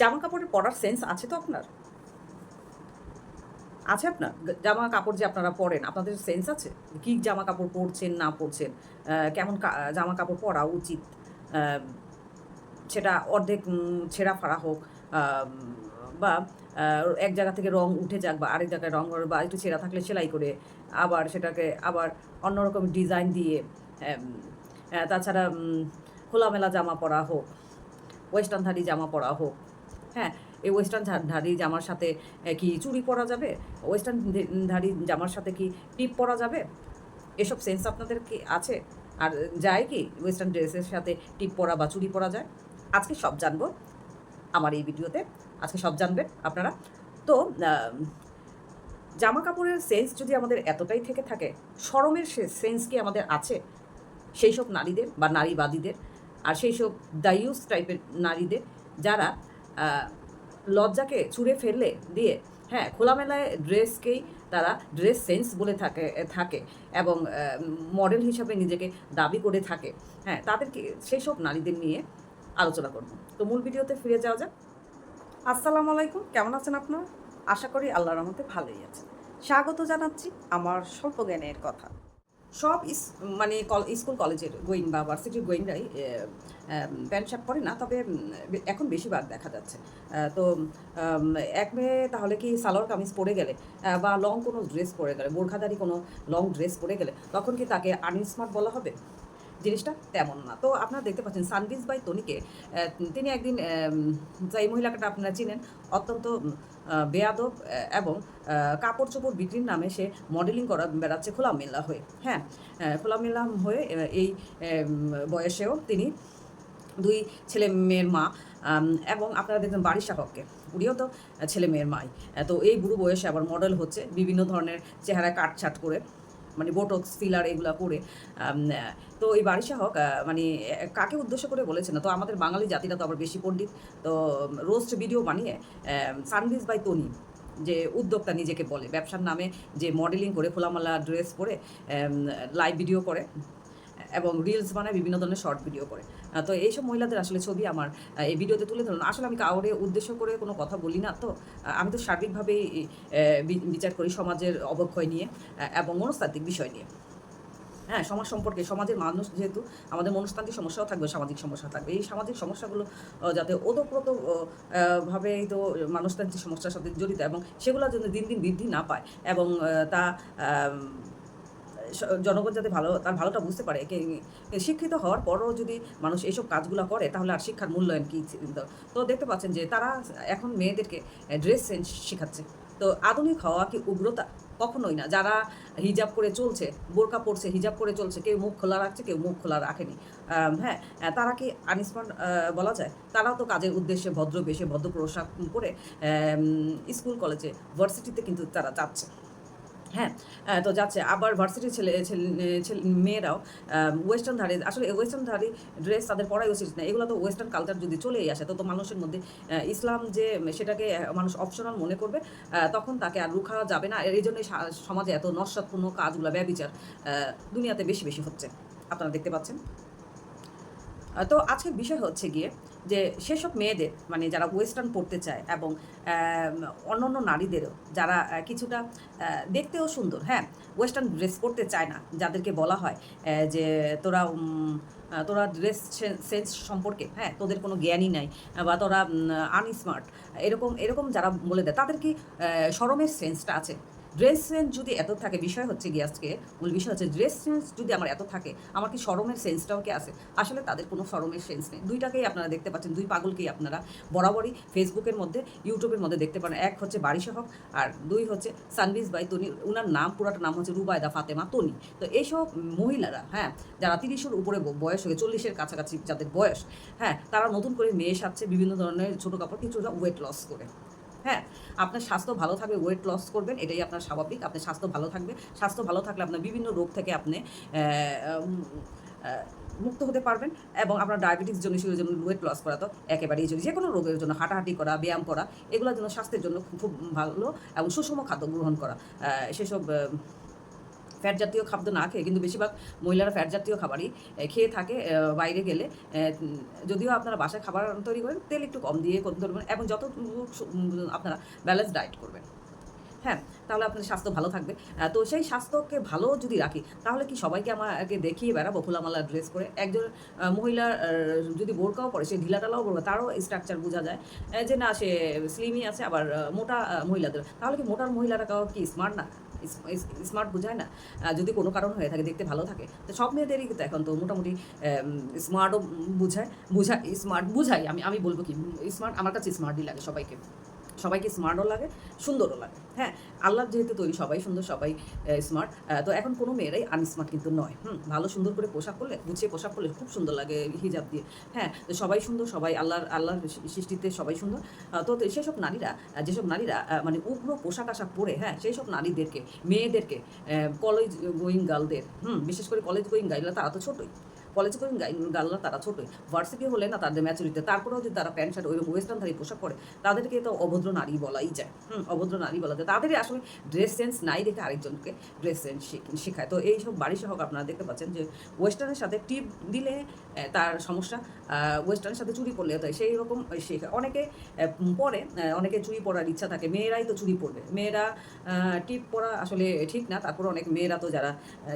জামা কাপড়ের পরার সেন্স আছে তো আপনার? আছে আপনার? জামা কাপড় যে আপনারা পরেন, আপনাদের সেন্স আছে? কি জামা কাপড় পরছেন, না পরছেন? কেমন জামা কাপড় পরা উচিত? সেটা অর্ধেক ছেঁড়া ফাড়া হোক বা এক জায়গা থেকে রং উঠে যাক বা আরেক জায়গায় রং বা একটু ছেঁড়া থাকলে সেলাই করে আবার সেটাকে আবার অন্যরকম ডিজাইন দিয়ে তাছাড়া খোলামেলা জামা পরা হোক, ওয়েস্টার্ন ধারি জামা পরা হোক হ্যাঁ এই ওয়েস্টার্ন ধারি জামার সাথে কি চুড়ি পরা যাবে? ওয়েস্টার্ন ধারি জামার সাথে কি টিপ পরা যাবে? এসব সেন্স আপনাদের কি আছে? আর যায় কি ওয়েস্টার্ন ড্রেসের সাথে টিপ পরা বা চুড়ি পরা যায়? আজকে সব জানব আমার এই ভিডিওতে আজকে সব জানবেন আপনারা। তো জামা কাপড়ের সেন্স যদি আমাদের এতটাই থেকে থাকে শরমের সেন্স কি আমাদের আছে? সেই সব নারীদের বা নারীবাদীদের, আর সেই সব দায়ুস টাইপের নারীদের, যারা লজ্জাকে ছুঁড়ে ফেললে দিয়ে হ্যাঁ খোলামেলায় ড্রেসকেই তারা ড্রেস সেন্স বলে থাকে থাকে এবং মডেল হিসাবে নিজেকে দাবি করে থাকে। হ্যাঁ তাদেরকে সেই সব নারীদের নিয়ে আলোচনা করব। তো মূল ভিডিওতে ফিরে যাওয়া যাক। আসসালামু আলাইকুম, কেমন আছেন আপনারা? আশা করি আল্লাহর রহমতে ভালোই আছেন। স্বাগত জানাচ্ছি আমার স্বল্প জ্ঞানের কথা। সব মানে কল, স্কুল কলেজের গোয়িং বা ভার্সিটির গোয়িংরাই প্যান্ট শার্ট পরে না, তবে এখন বেশিরভাগ দেখা যাচ্ছে। তো এক মেয়ে তাহলে কি সালোয়ার কামিজ পরে গেলে বা লং কোনো ড্রেস পরে গেলে, বোরখাদারি কোনো লং ড্রেস পরে গেলে, তখন কি তাকে আনস্মার্ট বলা হবে? জিনিসটা তেমন না। তো আপনারা দেখতে পাচ্ছেন সানবিজ বাই তনিকে তিনি একদিন এই মহিলাটা আপনারা চিনেন, অত্যন্ত বেয়াদব এবং কাপড় চোপড় বিক্রির নামে সে মডেলিং করা বেড়াচ্ছে খোলামেলা হয়ে। হ্যাঁ খোলামেলা হয়ে এই বয়সেও তিনি দুই ছেলে মেয়ের মা এবং আপনারা দেখবেন বাড়ির শাহককে উনিও তো ছেলে মেয়ের মাই। তো এই বুড়ো বয়সে আবার মডেল হচ্ছে বিভিন্ন ধরনের চেহারায় কাটছাট করে। মানে বোটক্স ফিলার এগুলো করে তো এই বাড়ি হোক মানে কাকে উদ্দেশ্য করে বলেছে না? তো আমাদের বাঙালি জাতিটা তো আবার বেশি পণ্ডিত। তো রোস্ট ভিডিও বানিয়ে সানভিস বাই তনি যে উদ্যোক্তা নিজেকে বলে, ব্যবসার নামে যে মডেলিং করে, খোলামালা ড্রেস পরে লাইভ ভিডিও করে। এবং রিলস বানায় বিভিন্ন ধরনের শর্ট ভিডিও করে। তো এইসব মহিলাদের আসলে ছবি আমার এই ভিডিওতে তুলে ধরুন। আসলে আমি কাউরে উদ্দেশ্য করে কোনো কথা বলি না তো। আমি তো সার্বিকভাবেই বিচার করি সমাজের অবক্ষয় নিয়ে এবং মনস্তাত্ত্বিক বিষয় নিয়ে। হ্যাঁ সমাজ সম্পর্কে, সমাজের মানুষ যেহেতু, আমাদের মনস্তান্ত্রিক সমস্যাও থাকবে, সামাজিক সমস্যা থাকবে। এই সামাজিক সমস্যাগুলো যাতে ওতপ্রোত ভাবে তো মানুষতান্ত্রিক সমস্যার সাথে জড়িত এবং সেগুলো যেন দিন দিন বৃদ্ধি না পায়। এবং তা জনগণ যাতে ভালো, তার ভালোটা বুঝতে পারে। শিক্ষিত হওয়ার পরও যদি মানুষ এইসব কাজগুলো করে, তাহলে আর শিক্ষার মূল্যায়ন কী তো দেখতে পাচ্ছেন যে তারা এখন মেয়েদেরকে ড্রেস সেন্স শেখাচ্ছে। তো আধুনিক হওয়া কি উগ্রতা? কখনোই না। যারা হিজাব করে চলছে, বোরকা পরছে, হিজাব করে চলছে, কেউ মুখ খোলা রাখছে, কেউ মুখ খোলা রাখেনি। হ্যাঁ তারা কি আনিসমান বলা যায়? তারাও তো কাজের উদ্দেশ্যে ভদ্র বেশে ভদ্র পোশাক করে স্কুল, কলেজে, ভার্সিটিতে কিন্তু তারা যাচ্ছে। হ্যাঁ তো যাচ্ছে। আবার ভার্সিটি ছেলে ছেলে মেয়েরাও ওয়েস্টার্ন ধারে, আসলে ওয়েস্টার্ন ধারি ড্রেস তাদের পরাই উচিত না। এগুলো তো ওয়েস্টার্ন কালচার যদি চলেই আসে, তো তো মানুষের মধ্যে ইসলাম যে সেটাকে মানুষ অপশনাল মনে করবে তখন তাকে আর রুখা যাবে না। এই জন্যই সমাজে এত নস্বাৎপূর্ণ কাজগুলো, ব্যবিচার দুনিয়াতে বেশি বেশি হচ্ছে। আপনারা দেখতে পাচ্ছেন? তো আজকের বিষয় হচ্ছে গিয়ে যে সেসব মেয়েদের মানে যারা ওয়েস্টার্ন পড়তে চায় এবং অন্য অন্য নারীদেরও যারা কিছুটা দেখতেও সুন্দর হ্যাঁ? ওয়েস্টার্ন ড্রেস পরতে চায় না যাদেরকে বলা হয় যে তোরা তোরা ড্রেস সেন্স সম্পর্কে হ্যাঁ? তোদের কোনো জ্ঞানই নাই বা তোরা আনস্মার্ট এরকম এরকম যারা বলে দেয় তাদের কি আহ, শরমের সেন্সটা আছে? ড্রেস সেন্স যদি এত থাকে, বিষয় হচ্ছে গিয়ে আজকে, মূল বিষয় হচ্ছে ড্রেস সেন্স যদি আমার এত থাকে, আমার কি শরমের সেন্সটাও কি আছে? আসলে তাদের কোনো শরমের সেন্স নেই। দুইটাকেই আপনারা দেখতে পাচ্ছেন, দুই পাগলকেই আপনারা বরাবরই ফেসবুকের মধ্যে ইউটিউবের মধ্যে দেখতে পারেন। এক হচ্ছে বাড়ি সহক আর দুই হচ্ছে সানবিজ বাই তনি উনার নাম, পুরাটা নাম হচ্ছে রুবায়দা ফাতেমা তনি তো এইসব মহিলারা হ্যাঁ যারা তিরিশের উপরে বয়স হয়ে চল্লিশের কাছাকাছি যাদের বয়স হ্যাঁ তারা নতুন করে মেয়ে সাজছে, বিভিন্ন ধরনের ছোটো কাপড়, কিছুটা ওয়েট লস করে। হ্যাঁ আপনার স্বাস্থ্য ভালো থাকবে ওয়েট লস করবেন, এটাই আপনার স্বাভাবিক। আপনার স্বাস্থ্য ভালো থাকবে। স্বাস্থ্য ভালো থাকলে আপনার বিভিন্ন রোগ থেকে আপনি মুক্ত হতে পারবেন এবং আপনার ডায়াবেটিস জন্য সেগুলোর জন্য ওয়েট লস করা তো একেবারেই জরুরি। যে কোনো রোগের জন্য হাঁটাহাঁটি করা, ব্যায়াম করা, এগুলোর জন্য স্বাস্থ্যের জন্য খুব ভালো এবং সুষম খাদ্য গ্রহণ করা। সেসব ফ্যাট জাতীয় খাদ্য না খেয়ে কিন্তু বেশিরভাগ মহিলারা ফ্যাট জাতীয় খাবারই খেয়ে থাকে বাইরে গেলে যদিও আপনারা বাসায় খাবার তৈরি করেন তেল একটু কম দিয়ে ধরবেন এবং যত আপনারা ব্যালেন্স ডায়েট করবেন। হ্যাঁ তাহলে আপনার স্বাস্থ্য ভালো থাকবে। তো সেই স্বাস্থ্যকে ভালো যদি রাখি তাহলে কি সবাইকে আমাকে দেখিয়ে বেড়াবো খোলামালা ড্রেস করে? একজন আহ, মহিলার যদি বোরকাও পরে সে ঢিলাটালাও পরবে তারও স্ট্রাকচার বোঝা যায়। যে না সে স্লিমই আছে আবার মোটা মহিলাদের। তাহলে কি মোটার মহিলারা কি স্মার্ট না? স্মার্ট বোঝায় না। যদি কোনো কারণ হয়ে থাকে, দেখতে ভালো থাকে, তো সব মেয়েদেরই কিন্তু এখন তো মোটামুটি স্মার্টও বুঝায়। বুঝায় স্মার্ট বুঝাই, আমি আমি বলব কি স্মার্ট আমার কাছে স্মার্টই লাগে সবাইকে। সবাইকে স্মার্টও লাগে, সুন্দরও লাগে। হ্যাঁ আল্লাহ যেহেতু তৈরি, সবাই সুন্দর, সবাই স্মার্ট তো এখন কোনো মেয়েরাই আনস্মার্ট কিন্তু নয়। হুম, ভালো সুন্দর করে পোশাক করলে গুছিয়ে পোশাক করলে খুব সুন্দর লাগে হিজাব দিয়ে। হ্যাঁ তো সবাই সুন্দর, সবাই আল্লাহর আল্লাহর সৃষ্টিতে সবাই সুন্দর। তো সেসব নারীরা যেসব নারীরা মানে উগ্র পোশাক আশাক পরে হ্যাঁ সেই সব নারীদেরকে, মেয়েদেরকে কলেজ গোয়িং গার্লদের হুম, বিশেষ করে কলেজ গোয়িং গার্লরা তারা তো ছোটোই। কলেজ গার্লরা তারা ছোটোই। ভার্সিটি হলে না তাদের ম্যাচুরিতে তারপরেও যদি তারা প্যান্ট শার্ট ওইরকম ওয়েস্টার্ন ধারী পোশাক পরে, তাদেরকে তো অভদ্র নারী বলাই যায়। হুম, অভদ্র নারী বলা যায়। তাদের আসলে ড্রেস সেন্স নাই দেখে আরেকজনকে ড্রেস সেন্স শেখায়। তো এই সব বাড়ি সহক আপনারা দেখতে পাচ্ছেন যে ওয়েস্টার্নের সাথে টিপ দিলে তার সমস্যা। ওয়েস্টার্নের সাথে চুরি পরলে তাই সেই রকম শেখায় অনেকে পরে অনেকে চুরি পরার ইচ্ছা থাকে, মেয়েরাই তো চুরি পরবে। মেয়েরা টিপ পরা আসলে ঠিক না। তারপরে অনেক মেয়েরা তো যারা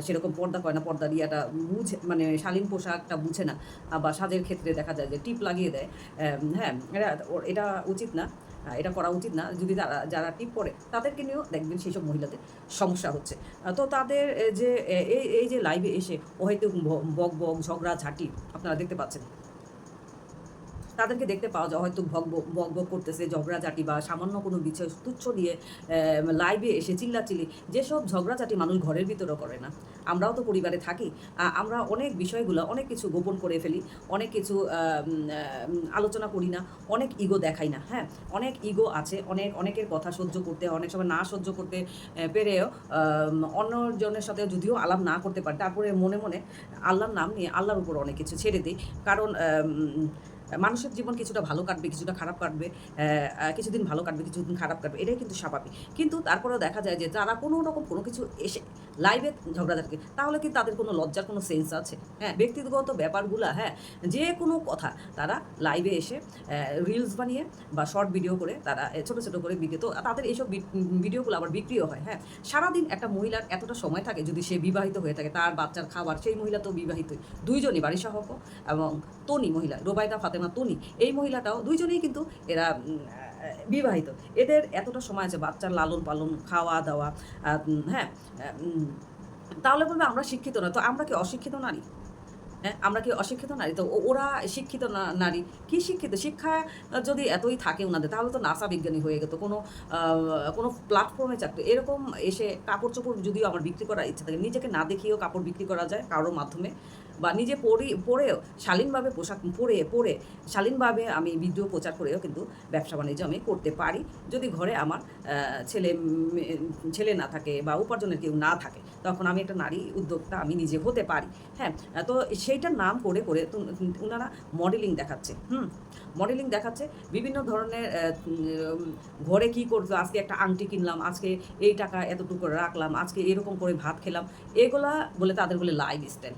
সেরকম পর্দা করে না, পর্দা দিয়াটা বুঝে মানে শালীন পোশাকটা বুঝে না, বা সাজের ক্ষেত্রে দেখা যায় যে টিপ লাগিয়ে দেয়। হ্যাঁ এটা এটা উচিত না এটা করা উচিত না। যদি তারা, যারা টিপ পরে, তাদেরকে নিয়েও দেখবেন সেই সব মহিলাদের সমস্যা হচ্ছে। তো তাদের যে এই এই যে লাইভে এসে ও হয়তো বক বক, ঝগড়া, ঝাঁটি, আপনারা দেখতে পাচ্ছেন। তাদেরকে দেখতে পাওয়া যায়, হয়তো ভগ বক করতেছে, ঝগড়াঝাটি বা সামান্য কোনো বিষয় তুচ্ছ নিয়ে লাইভে এসে চিল্লাচিল্লি, যেসব ঝগড়াঝাটি মানুষ ঘরের ভিতরেও করে না। আমরাও তো পরিবারে থাকি আমরা অনেক বিষয়গুলো, অনেক কিছু গোপন করে ফেলি, অনেক কিছু আলোচনা করি না, অনেক ইগো দেখাই না হ্যাঁ? অনেক ইগো আছে, অনেক, অনেকের কথা সহ্য করতে, অনেক সময় না সহ্য করতে পেরেও অন্যজনের সাথে যদিও আলাপ না করতে পারে, তারপরে মনে মনে আল্লাহর নাম নিয়ে আল্লাহর উপর অনেক কিছু ছেড়ে দিই, কারণ মানুষের জীবন কিছুটা ভালো কাটবে, কিছুটা খারাপ কাটবে কিছুদিন ভালো কাটবে, কিছুদিন খারাপ কাটবে, এটাই কিন্তু স্বাভাবিক। কিন্তু তারপরেও দেখা যায় যে তারা কোনো রকম কোনো কিছু এসে লাইভে ঝগড়াঝাটি, তাহলে কি তাদের কোনো লজ্জার কোনো সেন্স আছে। হ্যাঁ ব্যক্তিগত ব্যাপারগুলো হ্যাঁ যে কোনো কথা তারা লাইভে এসে রিলস বানিয়ে বা শর্ট ভিডিও করে তারা ছোটো, ছোট করে বিক্রি তো তাদের এইসব ভিডিওগুলো আবার বিক্রিও হয় হ্যাঁ। সারাদিন একটা মহিলার এতটা সময় থাকে যদি সে বিবাহিত হয়ে থাকে, তার বাচ্চার খাবার, সেই মহিলা তো বিবাহিত দুইজনই বাড়ি সহক এবং তনি মহিলা, রোবায়দা ফাতেমা তনি এই মহিলাটাও, দুইজনেই কিন্তু এরা বিবাহিত। এদের এতটা সময় আছে বাচ্চার লালন পালন, খাওয়া দাওয়া হ্যাঁ তাহলে বলবে আমরা শিক্ষিত না, তো আমরা কি অশিক্ষিত নারী? হ্যাঁ আমরা কি অশিক্ষিত নারী? তো ওরা শিক্ষিত না- নারী। কি শিক্ষিত? শিক্ষা যদি এতই থাকে ওনাদের তাহলে তো নাসা বিজ্ঞানী হয়ে গেত। কোনো কোনো প্ল্যাটফর্মে চাকরি, এরকম এসে কাপড় চোপড় যদিও আমার বিক্রি করার ইচ্ছা থাকে, নিজেকে না দেখিয়েও কাপড় বিক্রি করা যায় কারোর মাধ্যমে। বা নিজে পরে, পরেও শালীনভাবে পোশাক পরে পরে শালীনভাবে আমি বিদ্রোহ প্রচার করেও কিন্তু ব্যবসা বাণিজ্য আমি করতে পারি। যদি ঘরে আমার ছেলে ছেলে না থাকে বা উপার্জনের কেউ না থাকে, তখন আমি একটা নারী উদ্যোক্তা আমি নিজে হতে পারি। হ্যাঁ তো সেইটার নাম করে করে ওনারা মডেলিং দেখাচ্ছে। হুম, মডেলিং দেখাচ্ছে বিভিন্ন ধরনের ঘরে কি করতো, আজকে একটা আংটি কিনলাম, আজকে এই টাকা এতটুকু রাখলাম, আজকে এরকম করে ভাত খেলাম, এগুলা বলে তাদের বলে লাইফ স্টাইল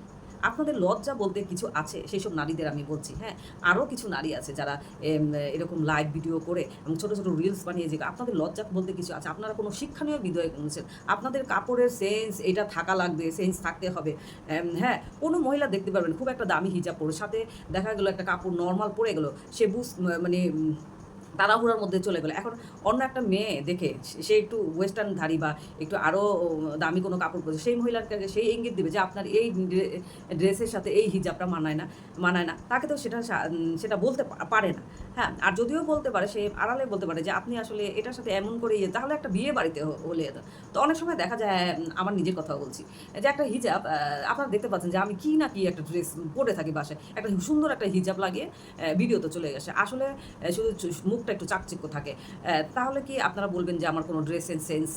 আপনাদের লজ্জা বলতে কিছু আছে? সেই সব নারীদের আমি বলছি হ্যাঁ? আরও কিছু নারী আছে যারা এরকম লাইভ ভিডিও করে এবং ছোটো ছোটো রিলস বানিয়ে যে, আপনাদের লজ্জা বলতে কিছু আছে? আপনারা কোনো শিক্ষণীয় বিদয় করছেন আপনাদের কাপড়ের সেন্স এটা থাকা লাগবে সেন্স থাকতে হবে। হ্যাঁ? কোনো মহিলা দেখতে পারবেন, খুব একটা দামি হিজাব পরে। সাথে দেখা গেলো একটা কাপড় নর্মাল পরে গেলো, সে বুঝ মানে তাড়াহুড়ার মধ্যে চলে গেলো। এখন অন্য একটা মেয়ে দেখে সে- একটু ওয়েস্টার্ন ধারী বা একটু আরও দামি কোনো কাপড় পরেছে, সেই মহিলার কাছে সেই ইঙ্গিত দেবে যে আপনার এই ড্রেসের সাথে এই হিজাবটা মানায় না মানায় না। তাকে তো সেটা সেটা বলতে পারে না। হ্যাঁ আর যদিও বলতে পারে, সে আড়ালে বলতে পারে যে আপনি আসলে এটার সাথে এমন করে ইয়ে তাহলে একটা বিয়ে বাড়িতে হলে তো অনেক সময় দেখা যায় আমার নিজের কথা বলছি, যে একটা হিজাব আপনারা দেখতে পাচ্ছেন যে আমি কি না কি একটা ড্রেস পরে থাকি বাসায়, একটা সুন্দর একটা হিজাব লাগিয়ে ভিডিওতে চলে গেছে। আসলে শুধু চু- মুখটা একটু চাকচিক্য থাকে। তাহলে কি আপনারা বলবেন যে আমার কোনো ড্রেসের সেন্স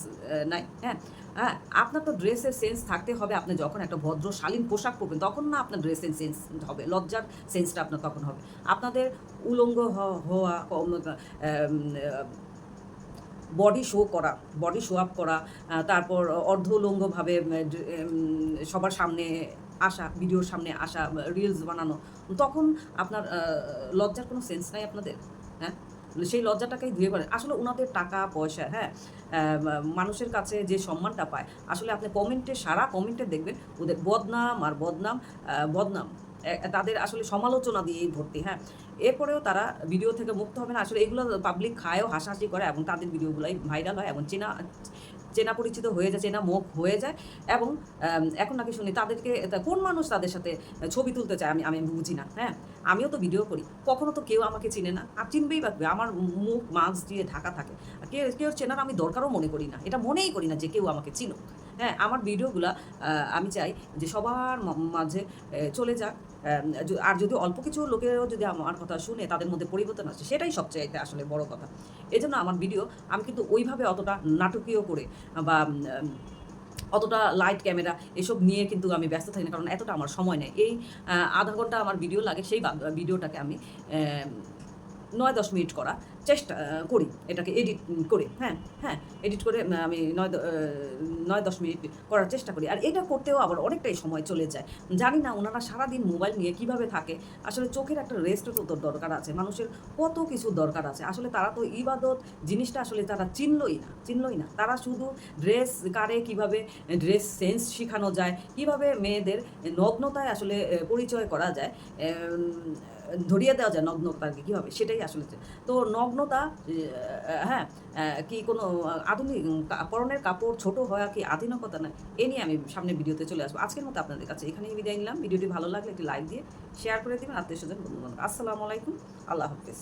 নাই? হ্যাঁ? হ্যাঁ আপনার তো ড্রেসের সেন্স থাকতে হবে। আপনি যখন একটা ভদ্র, শালীন পোশাক পরবেন, তখন না আপনার ড্রেসের সেন্স হবে, লজ্জার সেন্সটা আপনার তখন হবে। আপনাদের উলঙ্গ হওয়া বডি শো করা বডি শো আপ করা তারপর অর্ধ উলঙ্গভাবে সবার সামনে আসা ভিডিওর সামনে আসা রিলস বানানো, তখন আপনার লজ্জার কোনো সেন্স নাই আপনাদের? হ্যাঁ? সেই লজ্জাটাকেই ধুয়ে পড়ে আসলে ওনাদের টাকা, পয়সা হ্যাঁ মানুষের কাছে যে সম্মানটা পায়, আসলে আপনি কমেন্টে সারা কমেন্টে দেখবেন, ওদের বদনাম আর বদনাম বদনাম। তাদের আসলে সমালোচনা দিয়েই ভর্তি হ্যাঁ। এরপরেও তারা ভিডিও থেকে মুক্ত হবে না। আসলে এগুলো পাবলিক খায়ও, হাসাহাসি করে এবং তাদের ভিডিওগুলোই ভাইরাল হয় এবং চেনা চেনা পরিচিত হয়ে যায়, চেনা মুখ হয়ে যায় এবং এখন নাকি শুনি তাদেরকে কোন মানুষ তাদের সাথে ছবি তুলতে চায় আমি আমি বুঝি না হ্যাঁ। আমিও তো ভিডিও করি। কখনো তো কেউ আমাকে চিনে না। আর চিনবেই পারবে আমার মুখ, মাস্ক দিয়ে ঢাকা থাকে। কেউ কেউ চেনার আমি দরকারও মনে করি না। এটা মনেই করি না যে কেউ আমাকে চিনুক। হ্যাঁ আমার ভিডিওগুলা আমি চাই যে সবার মাঝে চলে যাক। আর যদি অল্প কিছু লোকেরও যদি আমার কথা শুনে তাদের মধ্যে পরিবর্তন আসে, সেটাই সবচেয়ে আসলে বড় কথা। এই জন্য আমার ভিডিও, আমি কিন্তু ওইভাবে অতটা নাটকীয় করে, বা অতটা লাইট ক্যামেরা এসব নিয়ে কিন্তু আমি ব্যস্ত থাকি না, কারণ এতটা আমার সময় নেই। এই আধা ঘণ্টা আমার ভিডিও লাগে, সেই ভিডিওটাকে আমি নয় দশ মিনিট করা। চেষ্টা করি এটাকে এডিট করে হ্যাঁ হ্যাঁ এডিট করে আমি নয় নয় দশ মিনিট করার চেষ্টা করি। আর এটা করতেও আবার অনেকটাই সময় চলে যায়। জানি না ওনারা সারাদিন মোবাইল নিয়ে কীভাবে থাকে। আসলে চোখের একটা রেস্টও তো দরকার আছে। মানুষের কত কিছু দরকার আছে। আসলে তারা তো ইবাদত জিনিসটা আসলে তারা চিনলই না চিনলই না। তারা শুধু ড্রেস কারে কীভাবে ড্রেস সেন্স শেখানো যায়, কীভাবে মেয়েদের নগ্নতায় আসলে পরিচয় করা যায় ধরিয়ে দেওয়া যায় নগ্নতাকে কীভাবে, সেটাই আসলে তো তো নগ্নতা হ্যাঁ কি কোনো আধুনিক পরনের কাপড় ছোট হওয়া কি আধুনিকতা না? এ নিয়ে আমি সামনে ভিডিওতে চলে আসব। আজকের মতো আপনাদের কাছে এখানেই বিদায় নিলাম। ভিডিওটি ভালো লাগলে একটি লাইক দিয়ে শেয়ার করে দিবেন। আত্মীয় স্বজন বন্ধু আসসালামু আলাইকুম। আল্লাহ হাফিজ।